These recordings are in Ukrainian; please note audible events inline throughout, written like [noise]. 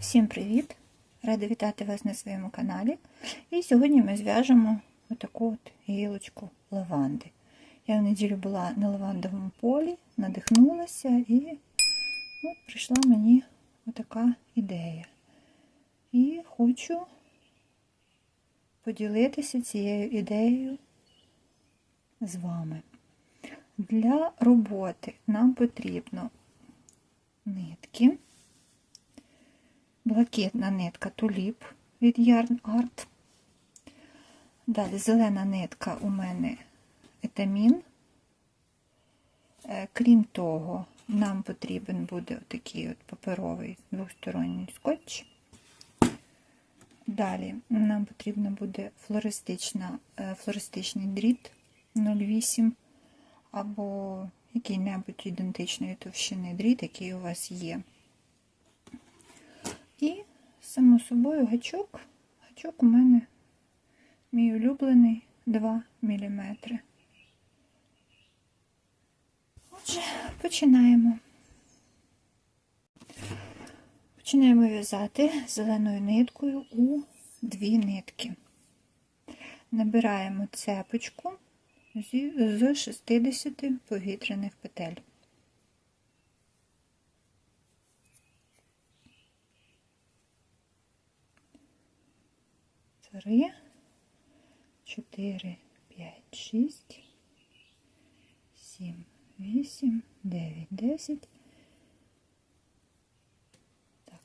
Всім привіт! Рада вітати вас на своєму каналі. І сьогодні ми зв'яжемо отаку от гілочку лаванди. Я в неділю була на лавандовому полі, надихнулася і от прийшла мені отака ідея. І хочу поділитися цією ідеєю з вами. Для роботи нам потрібно нитки блакитна нитка туліп від Yarn Art. Далі зелена нитка у мене етамін. Е, Крім того, нам потрібен буде такий от паперовий двосторонній скотч. Далі нам потрібно буде е, флористичний дріт 0,8 або який-небудь ідентичної товщини дріт, який у вас є. І, само собою, гачок. Гачок у мене мій улюблений 2 мм. Отже, починаємо. Починаємо в'язати зеленою ниткою у дві нитки. Набираємо цепочку з 60 повітряних петель. Три, чотири, п'ять, шість, сім, вісім, дев'ять, десять.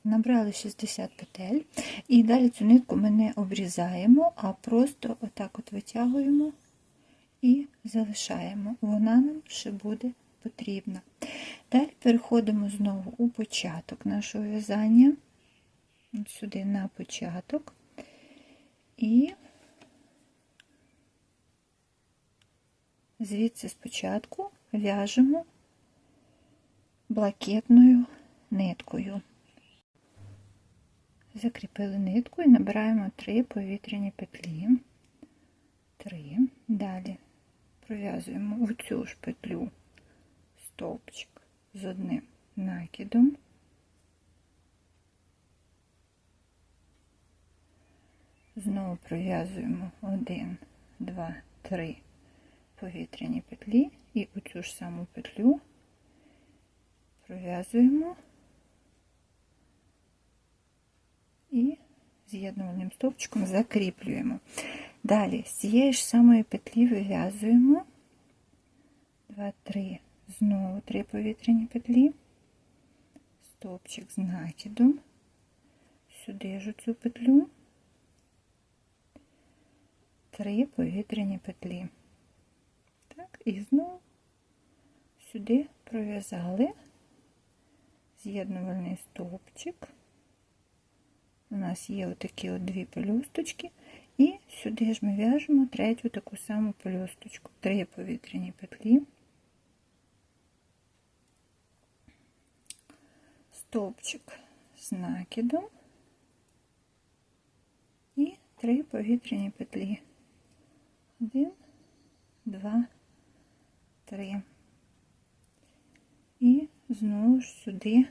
Набрали 60 петель. І далі цю нитку ми не обрізаємо, а просто отак от витягуємо і залишаємо. Вона нам ще буде потрібна. Далі переходимо знову у початок нашого в'язання. Сюди на початок. І звідси спочатку в'яжемо блакитною ниткою. Закріпили нитку і набираємо три повітряні петлі. Три. Далі пров'язуємо у цю ж петлю стовпчик з одним накидом. Знову пров'язуємо 1, 2, 3 повітряні петлі і у цю ж саму петлю пров'язуємо і з'єднувальним стовпчиком закріплюємо. Далі з цієї ж самої петлі вив'язуємо. 2, 3, знову 3 повітряні петлі, стовпчик з накидом, сюди ж цю петлю три повітряні петлі. Так, і знову сюди пров'язали з'єднувальний стовпчик. У нас є отакі от дві пелюсточки, і сюди ж ми в'яжемо третю таку саму пелюсточку, три повітряні петлі, стовпчик з накидом і три повітряні петлі. Один, два, три. І знову ж сюди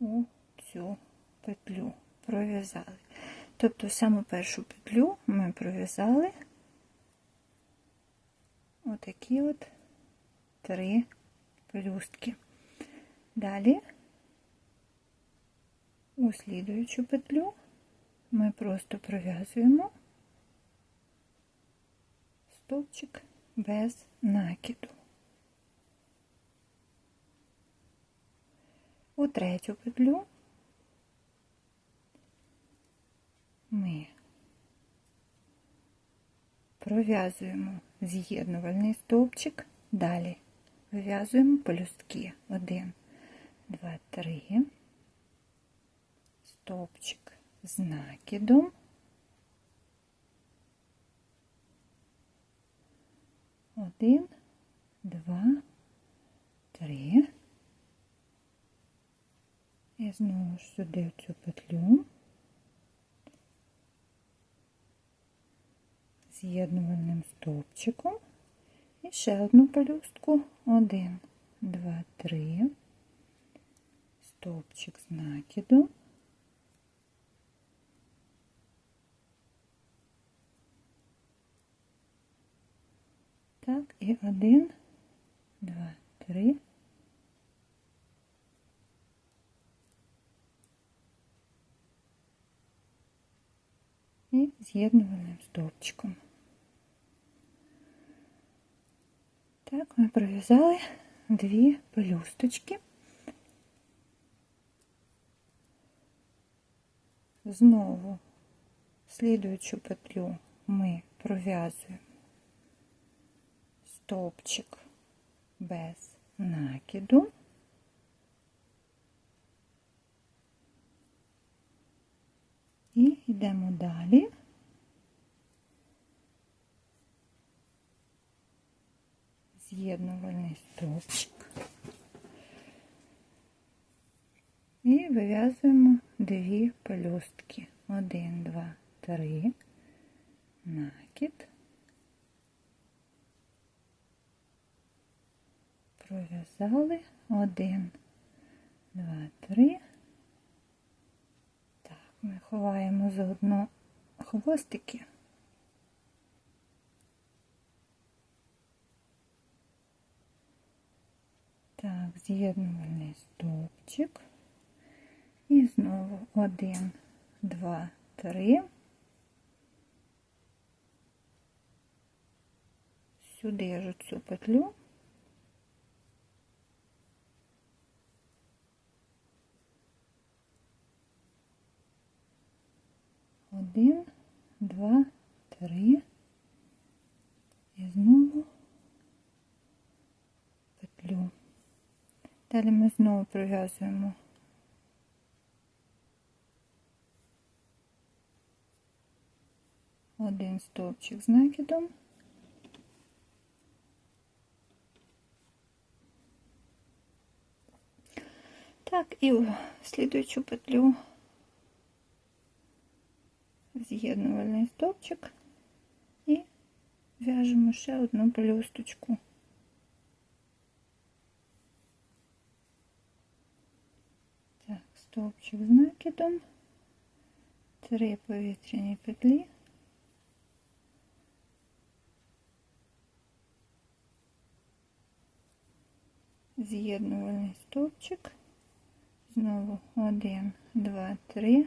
у цю петлю пров'язали. Тобто саму першу петлю ми пров'язали отакі от три пелюстки. Далі у слідуючу петлю ми просто пров'язуємо стовпчик без накиду. У третю петлю ми пров'язуємо з'єднувальний стовпчик, далі вив'язуємо пелюстки 1, 2, 3, стовпчик з накидом. Один, два, три. І знову ж сюди в цю петлю. З'єднувальним стовпчиком. І ще одну пелюстку. Один, два, три. Стовпчик з накидом. три. І з'єднувальним стовпчиком. Так, ми пров'язали дві пелюсточки. Знову слідуючу петлю ми пров'язуємо стовпчик без накиду. І йдемо далі. З'єднувальний стовпчик. І вив'язуємо дві пелюстки. Один, два, три, накид. Пров'язали один, два, три. Так, ми ховаємо заодно хвостики. Так, з'єднувальний стовпчик. І знову один, два, три. Сюди ж цю петлю. Один, два, три. І знову петлю. Далі ми знову прив'язуємо один стовпчик з накидом. Так, і в слідуючу петлю з'єднувальний стовпчик і в'яжемо ще одну пелюсточку. Так, стовпчик з накидом, три повітряні петлі. З'єднувальний стовпчик, знову один, два, три,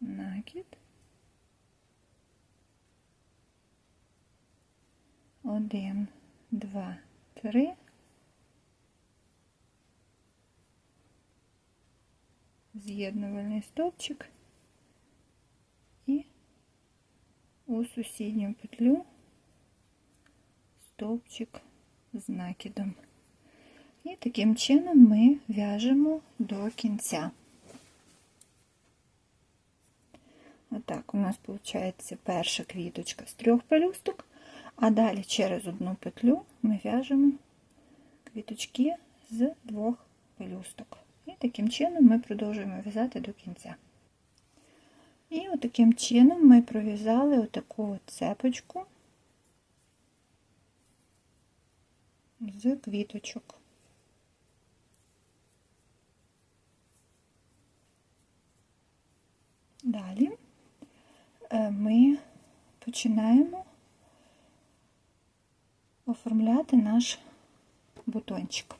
накид, один, два, три, з'єднувальний стовпчик і у сусідню петлю стовпчик з накидом. І таким чином ми в'яжемо до кінця. Отак у нас виходить перша квіточка з трьох пелюсток, а далі через одну петлю ми в'яжемо квіточки з двох пелюсток. І таким чином ми продовжуємо в'язати до кінця. І таким чином ми пров'язали отаку цепочку з квіточок. Далі ми починаємо оформляти наш бутончик.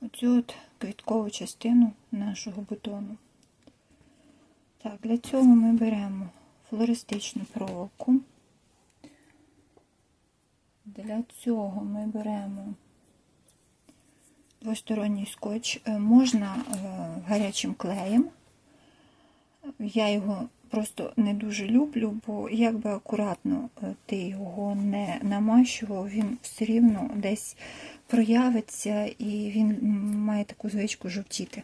Оцю от квіткову частину нашого бутону. Так, для цього ми беремо флористичну проволоку. Для цього ми беремо двосторонній скотч, е, можна е, гарячим клеєм. Я його просто не дуже люблю, бо як би акуратно е, ти його не намащував, він все рівно десь проявиться і він має таку звичку жовтіти.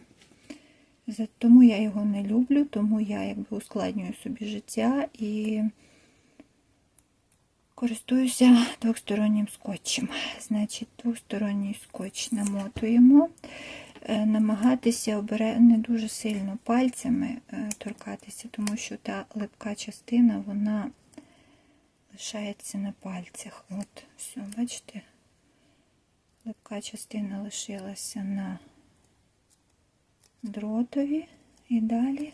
Тому я його не люблю, тому я якби ускладнюю собі життя і користуюся двостороннім скотчем. Значить, двосторонній скотч намотуємо, е, намагатися не дуже сильно пальцями е, торкатися, тому що та липка частина, вона лишається на пальцях. От, все, бачите, липка частина лишилася на дротові і далі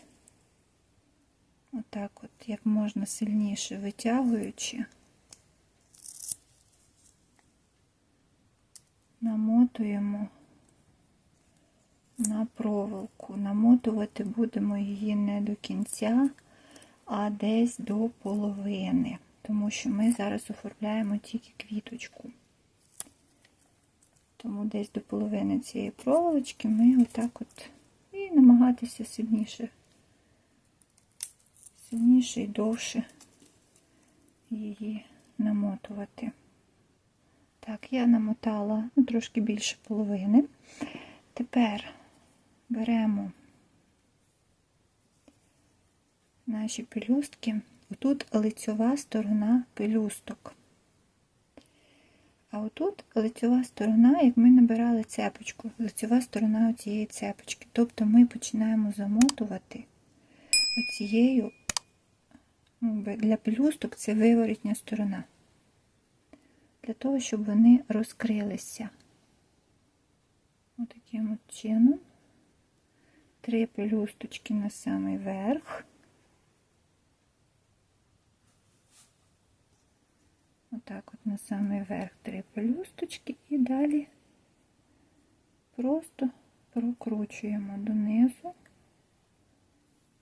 отак от, як можна сильніше витягуючи, намотуємо на проволоку. Намотувати будемо її не до кінця, а десь до половини, тому що ми зараз оформляємо тільки квіточку. Тому десь до половини цієї проволочки ми отак от і намагатися сильніше, сильніше і довше її намотувати. Так, я намотала ну, трошки більше половини. Тепер беремо наші пелюстки. Отут лицьова сторона пелюсток. А отут лицьова сторона, як ми набирали цепочку, лицьова сторона цієї цепочки. Тобто ми починаємо замотувати оцією, ну, для пелюсток це виворітня сторона. Для того, щоб вони розкрилися. Отаким от чином. Три пелюсточки на самий верх. Отак от на самий верх три пелюсточки і далі просто прокручуємо донизу.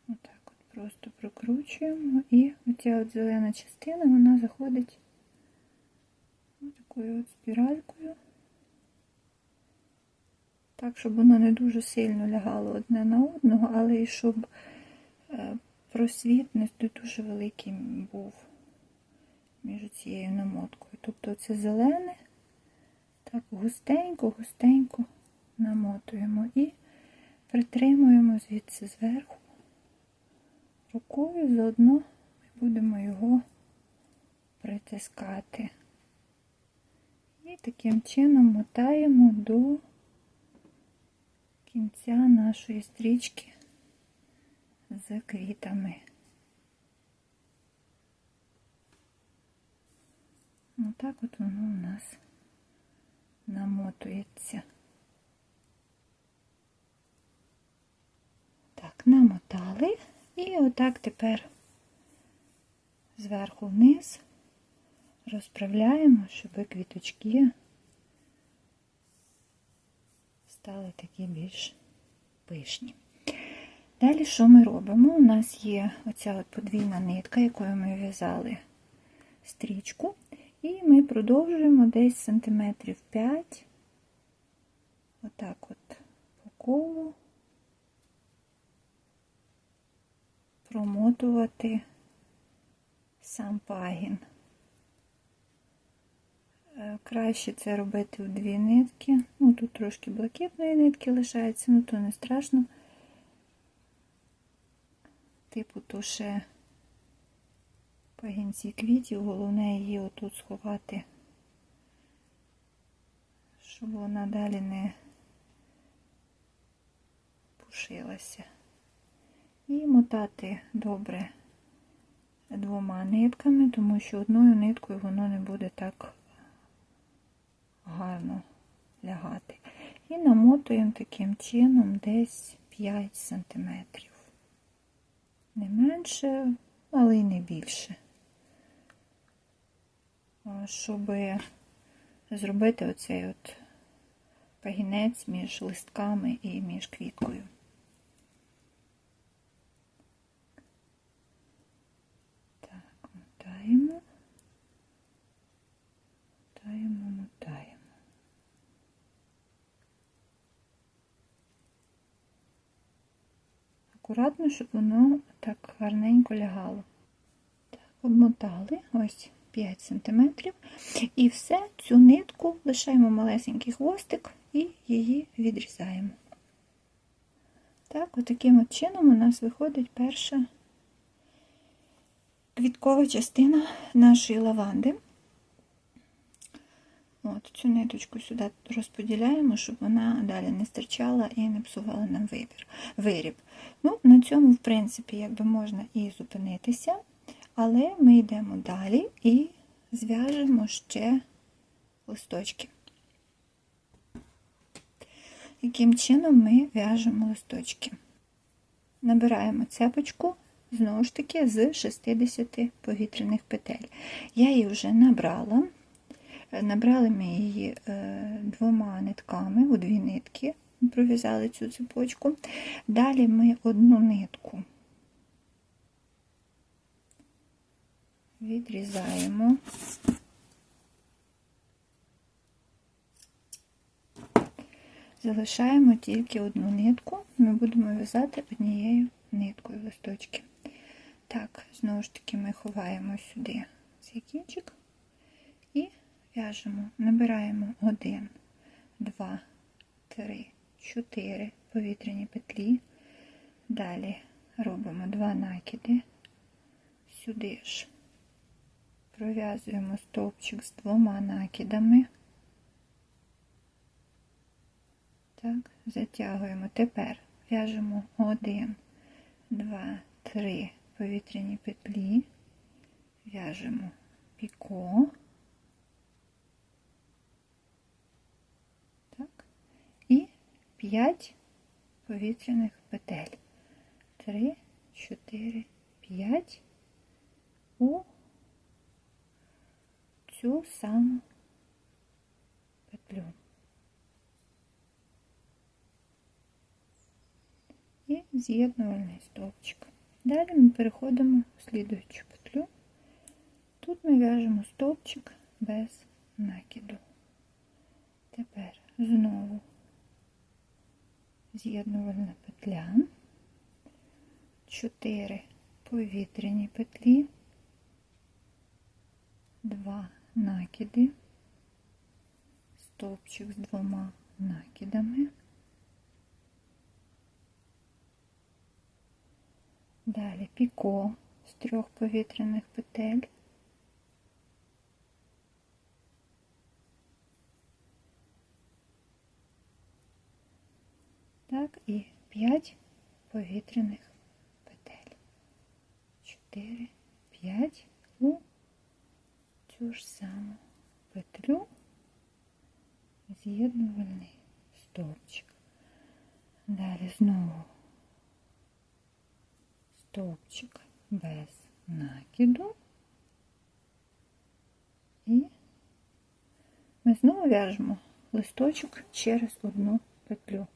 Отак от просто прокручуємо і оця от зелена частина, вона заходить такою от спіралькою. Так, щоб воно не дуже сильно лягало одне на одного, але і щоб е, просвіт не дуже великий був між цією намоткою. Тобто це зелене, так густенько-густенько намотуємо і притримуємо звідси зверху рукою, заодно ми будемо його притискати. І таким чином мотаємо до кінця нашої стрічки з квітами. Отак от воно у нас намотується. Так, намотали і отак тепер зверху вниз розправляємо, щоб квіточки стали такі більш пишні. Далі що ми робимо? У нас є оця от подвійна нитка, якою ми в'язали стрічку, і ми продовжуємо десь сантиметрів 5, отак от по колу промотувати сам пагін. Е, краще це робити в дві нитки. Ну, тут трошки блакитної нитки лишається, ну то не страшно. Типу, то ще пагінці квітів, головне її отут сховати, щоб вона далі не пушилася. І мотати добре двома нитками, тому що одною ниткою воно не буде так гарно лягати. І намотуємо таким чином десь 5 см. Не менше, але й не більше. Щоб зробити оцей от пагінець між листками і між квіткою. Так, мотаємо, мотаємо. Акуратно, щоб воно так гарненько лягало. Так, Обмотали ось 5 см. І все, цю нитку лишаємо малесенький хвостик і її відрізаємо. Так, отаким от чином у нас виходить перша квіткова частина нашої лаванди. От, Цю ниточку сюди розподіляємо, щоб вона далі не стирчала і не псувала нам вибір, виріб. Ну, На цьому, в принципі, якби можна і зупинитися, але ми йдемо далі і зв'яжемо ще листочки. Яким чином ми в'яжемо листочки? Набираємо цепочку знову ж таки, з 60 повітряних петель. Я її вже набрала. Набрали ми її е, двома нитками у дві нитки, пров'язали цю цепочку. Далі ми одну нитку відрізаємо. Залишаємо тільки одну нитку, ми будемо в'язати однією ниткою листочки. Так, знову ж таки, ми ховаємо сюди цей кінчик в'яжемо, набираємо 1, 2, 3, 4 повітряні петлі. Далі робимо 2 накиди, сюди ж пров'язуємо стовпчик з двома накидами. Так, затягуємо. Тепер в'яжемо 1, 2, 3 повітряні петлі, в'яжемо піко. Так, і 5 повітряних петель. 3, 4, 5 у цю саму петлю. І з'єднувальний стовпчик. Далі ми переходимо в слідуючу петлю. Тут ми в'яжемо стовпчик без накиду. Тепер знову з'єднувальна петля, 4 повітряні петлі, 2 накиди, стовпчик з двома накидами. Далі піко з трьох повітряних петель. Так, і 5 повітряних петель. 4, 5 у цю ж саму петлю з'єднувальний стовпчик. Далі знову стовпчик без накиду і ми знову в'яжемо листочок через одну петлю.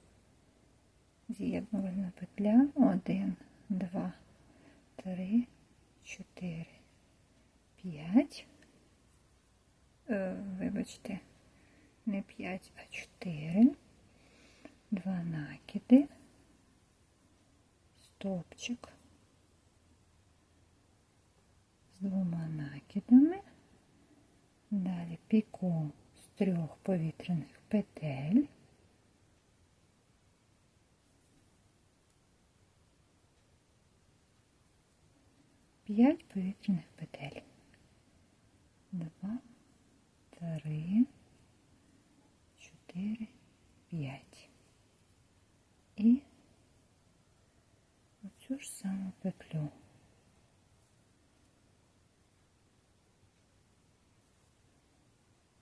З'єднувальна петля. 1, 2, 3, 4, 5. Е, вибачте, не 5, а 4, 2 накиди, стовпчик з двома накидами, далі піко з трьох повітряних петель. П'ять повітряних петель. Два, три, чотири, п'ять. І оцю ж саму петлю.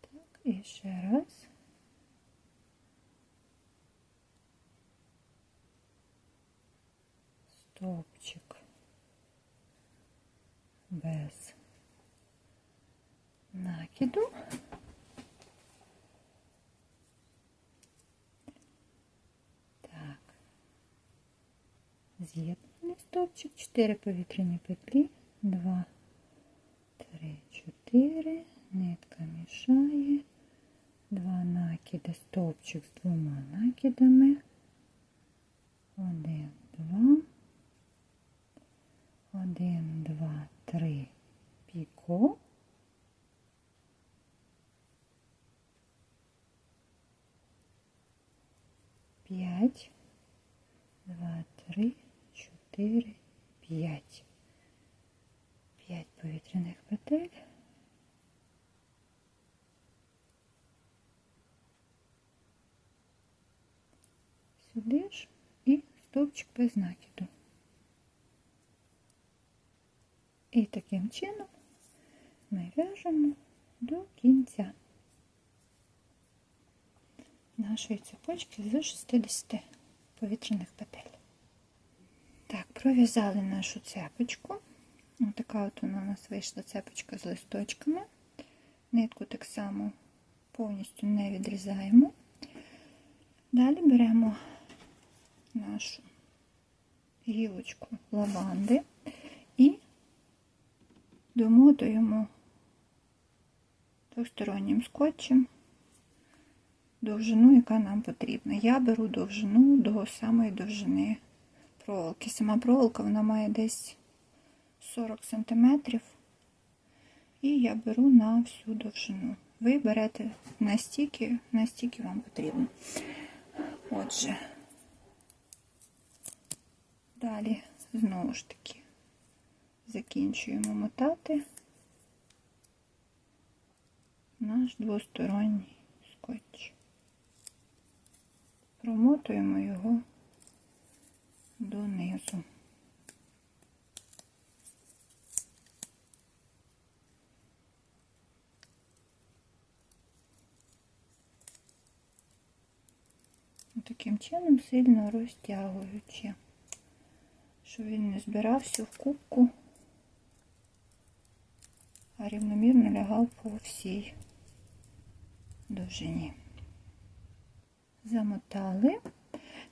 Так, і ще раз. Стовпчик без накиду. Так, з'єднаний стовпчик, 4 повітряні петлі, 2, 3, 4, нитка мішає, 2 накиди, стовпчик з двома накидами, 1, 2, 1, 2, 3, піко, п'ять, два, три, чотири, п'ять. П'ять повітряних петель. Сюди ж і стовпчик без накиду. І таким чином ми в'яжемо до кінця нашої цепочки з 60 повітряних петель. Так, пров'язали нашу цепочку. Ось така от вона у нас вийшла цепочка з листочками. Нитку так само повністю не відрізаємо. Далі беремо нашу гілочку лаванди домотуємо двостороннім скотчем довжину, яка нам потрібна. Я беру довжину до самої довжини проволоки. Сама проволока вона має десь 40 см, і я беру на всю довжину. Ви берете настільки, настільки вам потрібно. Отже, далі знову ж таки закінчуємо мотати наш двосторонній скотч. Промотуємо його донизу. Таким чином сильно розтягуючи, щоб він не збирався в кубку, а рівномірно лягав по всій довжині. Замотали.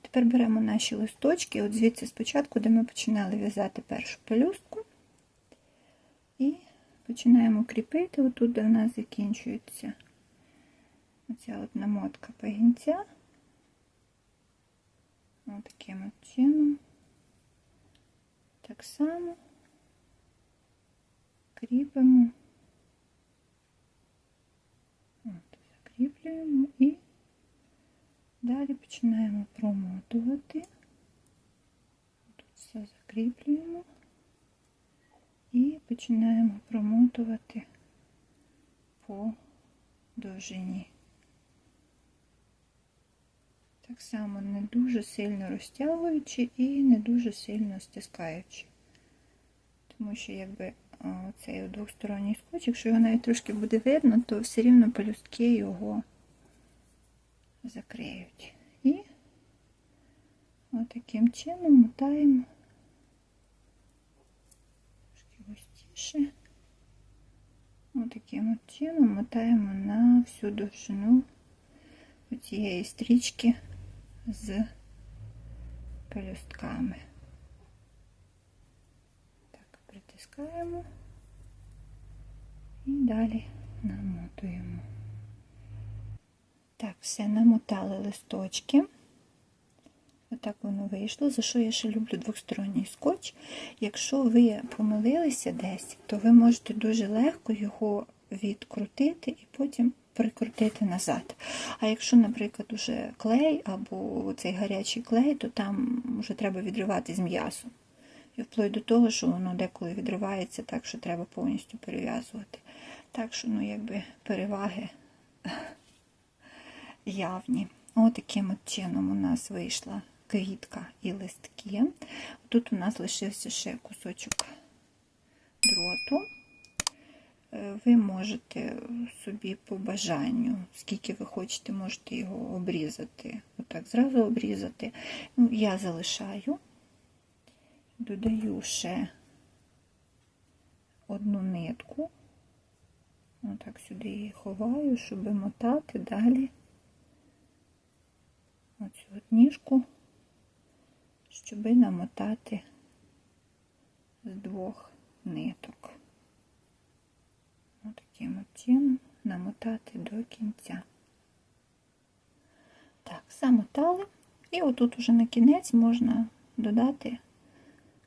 Тепер беремо наші листочки, от звідси спочатку, де ми починали в'язати першу пелюстку, і починаємо кріпити, отут, де в нас закінчується оця от намотка пагінця. Ось таким от чином. Так само кріпимо, от, закріплюємо і далі починаємо промотувати. Тут все закріплюємо і починаємо промотувати по довжині. Так само не дуже сильно розтягуючи і не дуже сильно стискаючи. Тому що, якби цей двосторонній скотч, якщо його навіть трошки буде видно, то все рівно пелюстки його закриють. Отаким чином мотаємо трошки густіше. Отаким от чином мотаємо на всю довжину цієї стрічки з пелюстками. Так, притискаємо і далі намотуємо. Так, все, намотали листочки. Отак воно вийшло. За що я ще люблю двосторонній скотч? Якщо ви помилилися десь, то ви можете дуже легко його відкрутити і потім прикрутити назад. А якщо, наприклад, уже клей або цей гарячий клей, то там вже треба відривати з м'ясом. І вплоть до того, що воно деколи відривається так, що треба повністю перев'язувати. Так що, ну, якби переваги [laughs] явні. Отаким от чином у нас вийшла квітка і листки. Тут у нас лишився ще кусочок дроту. Ви можете собі по бажанню, скільки ви хочете, можете його обрізати. Отак, зразу обрізати. Ну, Я залишаю, додаю ще одну нитку. Отак сюди її ховаю, щоб мотати далі оцю от ніжку, щоб намотати з двох ниток. Отаким от чином намотати до кінця. Так, замотали. І отут уже на кінець можна додати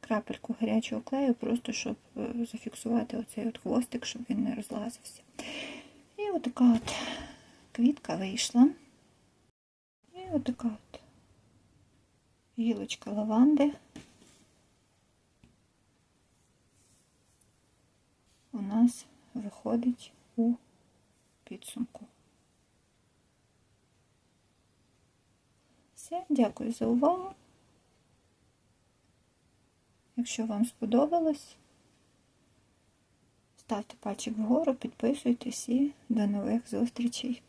крапельку гарячого клею, просто щоб е, зафіксувати оцей от хвостик, щоб він не розлазився. І отака от квітка вийшла. І отака от гілочка лаванди. У нас виходить у підсумку. Все, дякую за увагу. Якщо вам сподобалось, ставте пальчик вгору, підписуйтесь і до нових зустрічей.